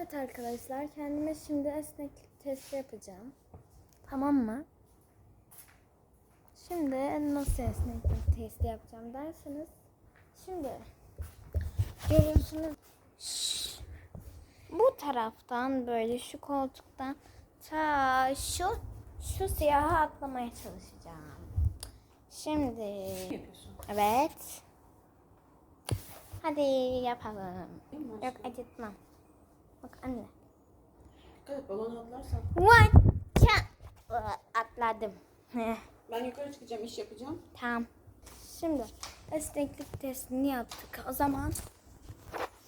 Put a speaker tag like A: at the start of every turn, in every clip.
A: Evet arkadaşlar kendime şimdi esneklik testi yapacağım. Tamam mı? Şimdi nasıl esneklik testi yapacağım derseniz şimdi görüyorsunuz bu taraftan böyle şu koltuktan ta şu şu siyaha atlamaya çalışacağım. Şimdi evet. Hadi yapalım. Yok acıtmam. Bak anne.
B: Dikkat et balon atlarsan.
A: One, two. Atladım.
B: Ben yukarı çıkacağım iş yapacağım.
A: tamam. Şimdi esneklik testini yaptık. O zaman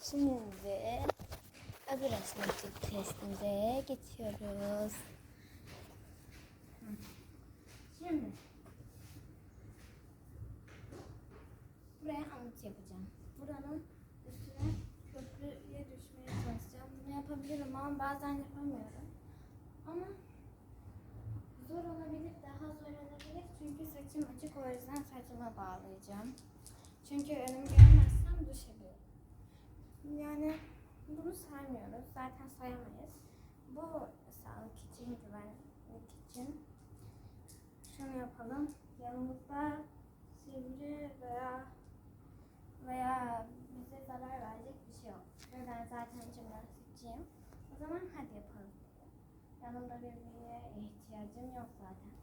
A: şimdi öbür esneklik testimize geçiyoruz. Hı. Şimdi buraya hamut yapacağım. Buranın üstüne köprüye düşmeye çalışacağım. Bunu yapabilirim ama bazen yapamıyorum. Ama Zor olabilir, daha zor olabilir. Çünkü açık o yüzden saçıma bağlayacağım. Çünkü önümü görmezsem düşebilirim. Yani bunu saymıyoruz. Zaten sayamayız. Bu sağlık için, güvenlik için. Şunu yapalım. Yanımızda sivri veya veya bize zarar verecek bir şey yok. Ve ben zaten jimnastikçiyim. O zaman hadi yapalım. Yanımda birbirine ihtiyacım yok zaten.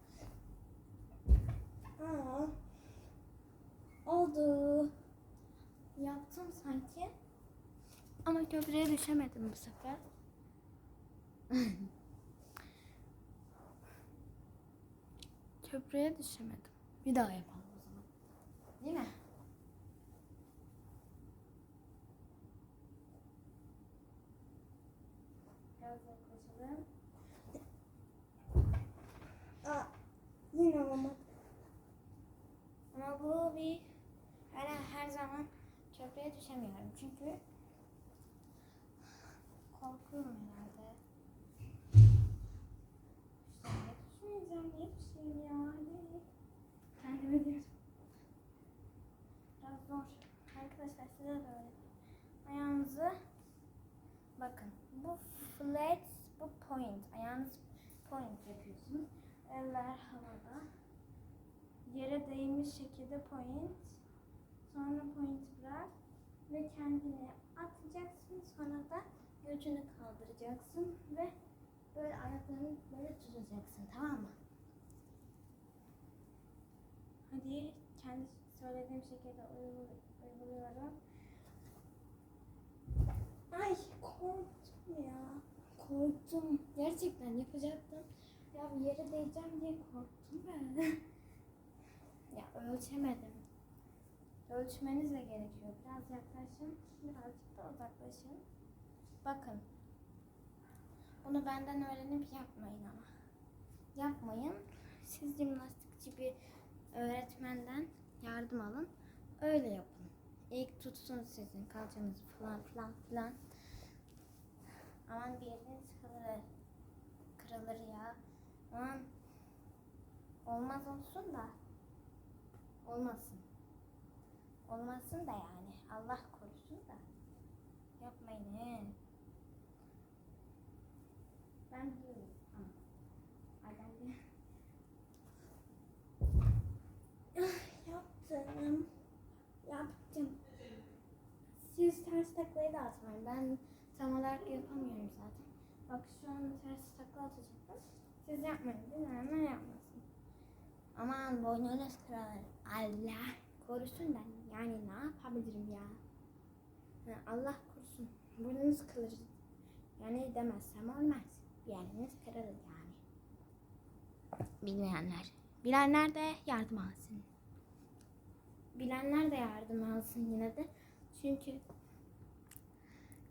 A: Aa, oldu. Yaptım sanki. Ama köprüye düşemedim bu sefer. köprüye düşemedim. Bir daha yapalım o zaman. Değil mi? Biraz yaklaşalım. Aa, yine olmadı. Ama bu bir her, her zaman köprüye düşemiyorum çünkü korkuyorum herhalde. Düşmeyeceğim diye düşeyim ya. Kendime diyorum. Biraz zor. Arkadaşlar size de öyle. Ayağınızı bakın bu flat bu point. Ayağınız point yapıyorsunuz. Eller havada. Yere değmiş şekilde point. Sonra point bırak. Ve kendini atacaksın. Sonra da göğsünü kaldıracaksın. Ve böyle ayaklarını böyle tutacaksın. Tamam mı? Hadi kendi söylediğim şekilde uygul- uyguluyorum. Ay korktum ya. Korktum. Gerçekten yapacaktım. Ya bir yere değeceğim diye korktum ben. ya ölçemedim. Ölçmeniz de gerekiyor. Biraz yaklaşın. Birazcık da uzaklaşın. Bakın. Bunu benden öğrenip yapmayın ama. Yapmayın. Siz jimnastikçi bir öğretmenden yardım alın. Öyle yapın. İlk tutsun sizin kalçanızı falan filan filan. Aman bir yeriniz kırılır. Kırılır ya. Aman olmaz olsun da. Olmasın. Olmasın da yani. Allah korusun da. Yapmayın he. Ben ben de. Ah, Yaptım. Yaptım. Siz ters taklayı da atmayın. Ben tam olarak yapamıyorum zaten. Bak şu an ters takla atacaktım. Siz yapmayın. Bilenler yapmasın. Aman boynunuz kırılır. Allah korusun da yani ne yapabilirim ya? Allah korusun. Burnunuz kırılır. Yani demezsem olmaz. Bir yeriniz kırılır yani. Bilmeyenler. Bilenler de yardım alsın. Bilenler de yardım alsın yine de. Çünkü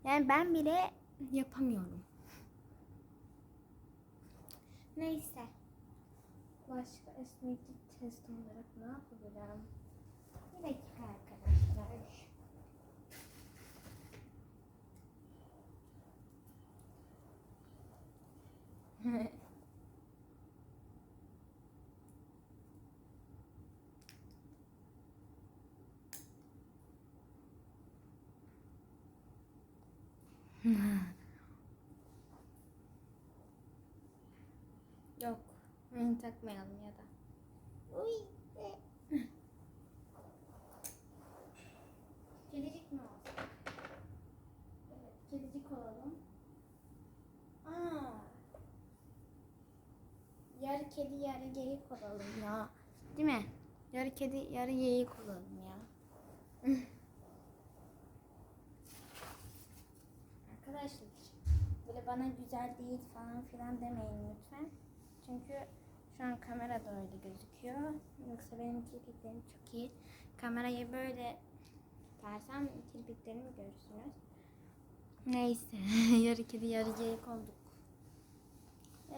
A: yani ben bile yapamıyorum. Neyse. Başka esneklik testi olarak ne yapabilirim? Bir dakika arkadaşlar. takmayalım ya da. Uy. Kedicik mi olsun? Evet, kedicik olalım. Aa. Yarı kedi, yarı geyik olalım ya. Değil mi? Yarı kedi, yarı geyik olalım ya. Arkadaşlar böyle bana güzel değil falan filan demeyin lütfen. Çünkü şu an kamerada öyle gözüküyor. Yoksa benim kirpiklerim çok iyi. Kamerayı böyle tutarsam kirpiklerimi görürsünüz. Neyse. yarı kedi yarı geyik olduk.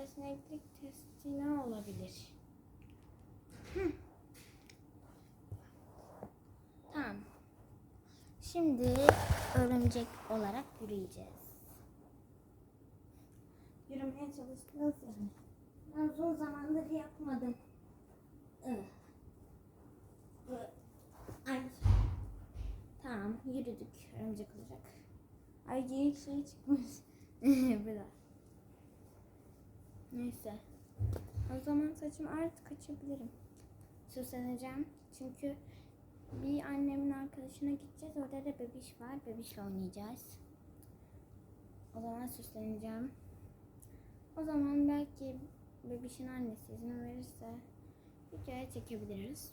A: Esneklik testi ne olabilir? Hı. Tamam. Şimdi örümcek olarak yürüyeceğiz. Yürümeye çalıştınız yani. Ben uzun zamandır yapmadım. Ay. Tamam yürüdük örümcek olarak. Ay geyik şey çıkmış. Biraz. Neyse. O zaman saçımı artık açabilirim. Süsleneceğim. Çünkü bir annemin arkadaşına gideceğiz. Orada da bebiş var. Bebişle oynayacağız. O zaman süsleneceğim. O zaman belki bebişin annesi izin verirse videoya çekebiliriz.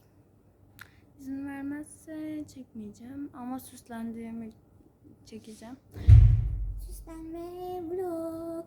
A: İzin vermezse çekmeyeceğim ama süslendiğimi çekeceğim. Süslenme vlog.